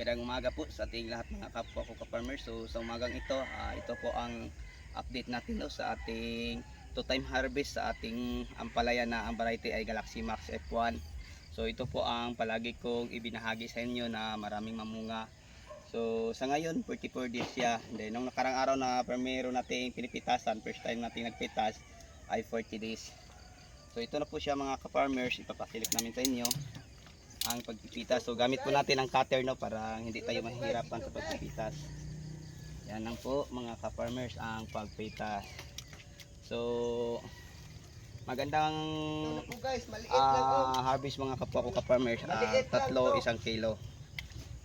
magandang umaga po sa ating lahat mga kapwa ko ka-farmers. So sa umagang ito, ah, ito po ang update natin no, sa ating two time harvest sa ating ampalaya na ang variety ay Galaxy Max F1. So ito po ang palagi kong ibinahagi sa inyo na maraming mamunga. So sa ngayon 44 days siya. Then nung nakarang araw na primero nating pinipitasan, first time nating nagpitas ay 40 days. So ito na po siya mga ka-farmers, ipapasilik namin sa inyo ang pagpipitas. So gamit po natin ang cutter no para hindi tayo mahihirapan sa pagpipitas. Yan lang po mga ka-farmers ang pagpitas. So magandang ah, harvest mga kapwa ko ka-farmers. Ah, tatlo, isang kilo.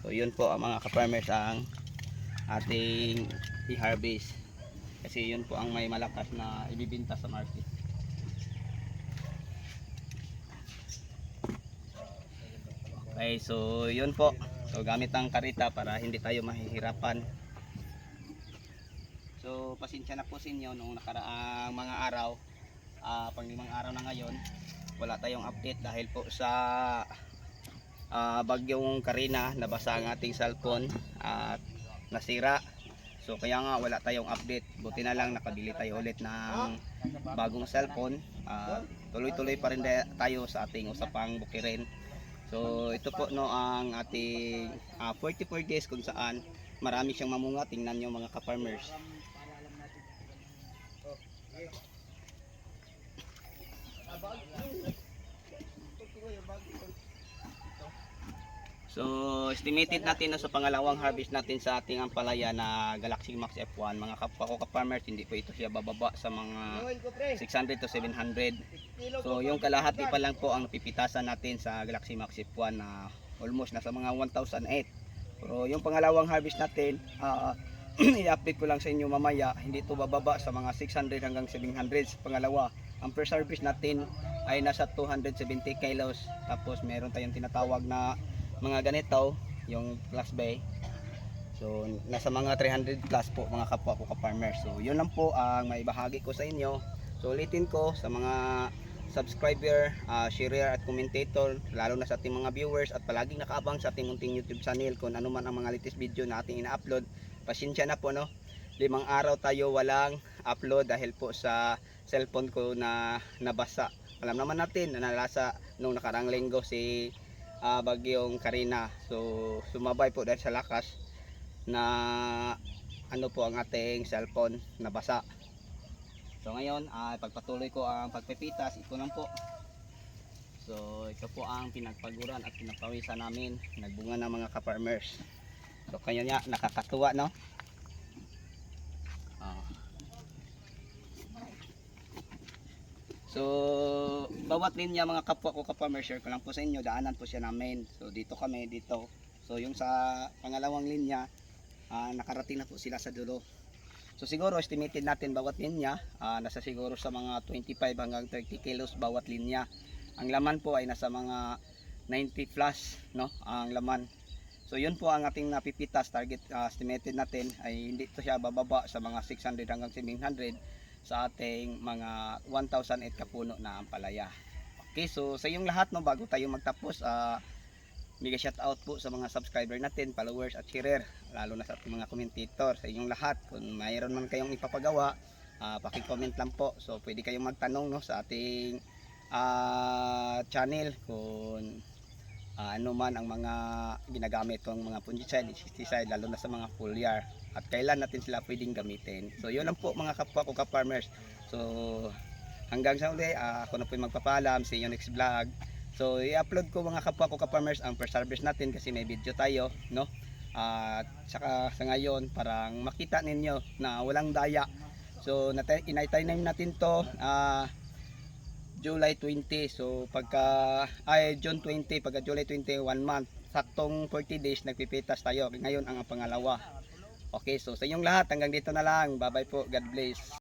So yun po ang mga ka-farmers ang ating i-harvest. Kasi yun po ang may malakas na ibibinta sa market. Okay, so yun po. So gamit ang karita para hindi tayo mahihirapan. So pasensya na po sa inyo nung nakaraang mga araw, ah pang limang araw na ngayon, wala tayong update dahil po sa ah, bagyong Karina nabasa ang ating cellphone at nasira. So kaya nga wala tayong update. Buti na lang nakabili tayo ulit ng bagong cellphone. Ah, tuloy-tuloy pa rin tayo sa ating usapang bukirin. So ito po no ang ating ah, 44 days kung saan marami siyang mamunga. Tingnan nyo mga ka-farmers. So estimated natin na sa pangalawang harvest natin sa ating ampalaya na Galaxy Max F1 mga kapwa ko ka-farmers hindi po ito siya bababa sa mga Gawin ko pre. 600 to 700 Kilo So yung kalahati pa lang po ang pipitasan natin sa Galaxy Max F1 na almost nasa mga 1,008. Pero yung pangalawang harvest natin, ah, i-update ko lang sa inyo mamaya, hindi ito bababa sa mga 600 hanggang 700 sa pangalawa. Ang first harvest natin ay nasa 270 kilos. Tapos meron tayong tinatawag na mga ganito, yung class B. So nasa mga 300 plus po mga kapwa ko ka-farmers. So yun lang po ang maibahagi ko sa inyo. So ulitin ko sa mga subscriber, uh, sharer at commentator, lalo na sa ating mga viewers at palaging nakaabang sa ating munting YouTube channel kung ano man ang mga latest video na ating ina-upload. Pasensya na po no. Limang araw tayo walang upload dahil po sa cellphone ko na nabasa. Alam naman natin na nalasa nung nakarang linggo si ah, bagyong Karina. So sumabay po dahil sa lakas na ano po ang ating cellphone nabasa. So ngayon, ah, pagpatuloy ko ang pagpipitas, ito lang po. So ito po ang pinagpaguran at pinapawisan namin, nagbunga ng mga ka-farmers. So kaya nga, nakakatuwa no? So, bawat linya mga kapwa ko ka-farmers, share ko lang po sa inyo, daanan po siya namin. So dito kami, dito. So yung sa pangalawang linya, ah, nakarating na po sila sa dulo. So siguro estimated natin bawat linya ah, nasa siguro sa mga 25 hanggang 30 kilos bawat linya. Ang laman po ay nasa mga 90 plus no ang laman. So yun po ang ating napipitas target ah, estimated natin ay hindi to siya bababa sa mga 600 hanggang 700 sa ating mga 1,008 kapuno na ampalaya. Okay, so sa inyong lahat no bago tayo magtapos ah Mega shout out po sa mga subscriber natin, followers at sharer, lalo na sa ating mga commentator, sa inyong lahat. Kung mayroon man kayong ipapagawa, ah paki-comment lang po. So pwede kayong magtanong no sa ating ah, channel kung ah, ano man ang mga ginagamit kong mga fungicide, insecticide, lalo na sa mga foliar at kailan natin sila pwedeng gamitin. So yun lang po mga kapwa ko ka-farmers. So hanggang sa uli, ah, ako na po yung magpapaalam sa inyo next vlog. So, i-upload ko mga kapwa ko ka-farmers ang first harvest natin kasi may video tayo, no? At saka sa ngayon, parang makita ninyo na walang daya. So, inay-time natin to ah, July 20. So, pagka, ay, June 20, pagka July 20, one month. Saktong 40 days, nagpipitas tayo. Ngayon ang pangalawa. Okay, so sa inyong lahat, hanggang dito na lang. Bye-bye po. God bless.